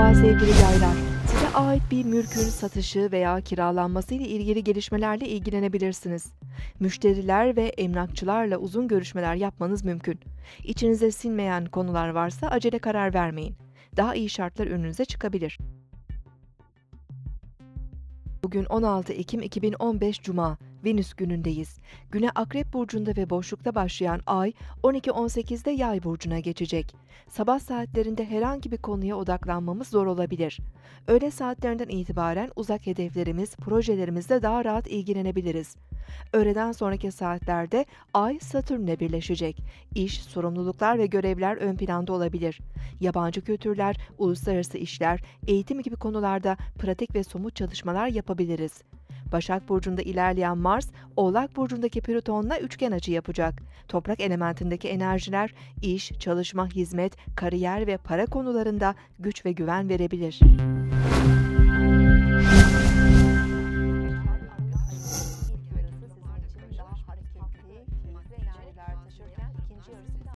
Merhaba sevgili yaylar. Size ait bir mülkün satışı veya kiralanması ile ilgili gelişmelerle ilgilenebilirsiniz. Müşteriler ve emlakçılarla uzun görüşmeler yapmanız mümkün. İçinize sinmeyen konular varsa acele karar vermeyin. Daha iyi şartlar önünüze çıkabilir. Bugün 16 Ekim 2015 Cuma, Venüs günündeyiz. Güne Akrep Burcu'nda ve boşlukta başlayan ay 12.18'de Yay Burcu'na geçecek. Sabah saatlerinde herhangi bir konuya odaklanmamız zor olabilir. Öğle saatlerinden itibaren uzak hedeflerimiz, projelerimizle daha rahat ilgilenebiliriz. Öğleden sonraki saatlerde Ay Satürn'le birleşecek. İş, sorumluluklar ve görevler ön planda olabilir. Yabancı kültürler, uluslararası işler, eğitim gibi konularda pratik ve somut çalışmalar yapabiliriz. Başak Burcu'nda ilerleyen Mars, Oğlak Burcu'ndaki Plüton'la üçgen açı yapacak. Toprak elementindeki enerjiler, iş, çalışma, hizmet, kariyer ve para konularında güç ve güven verebilir.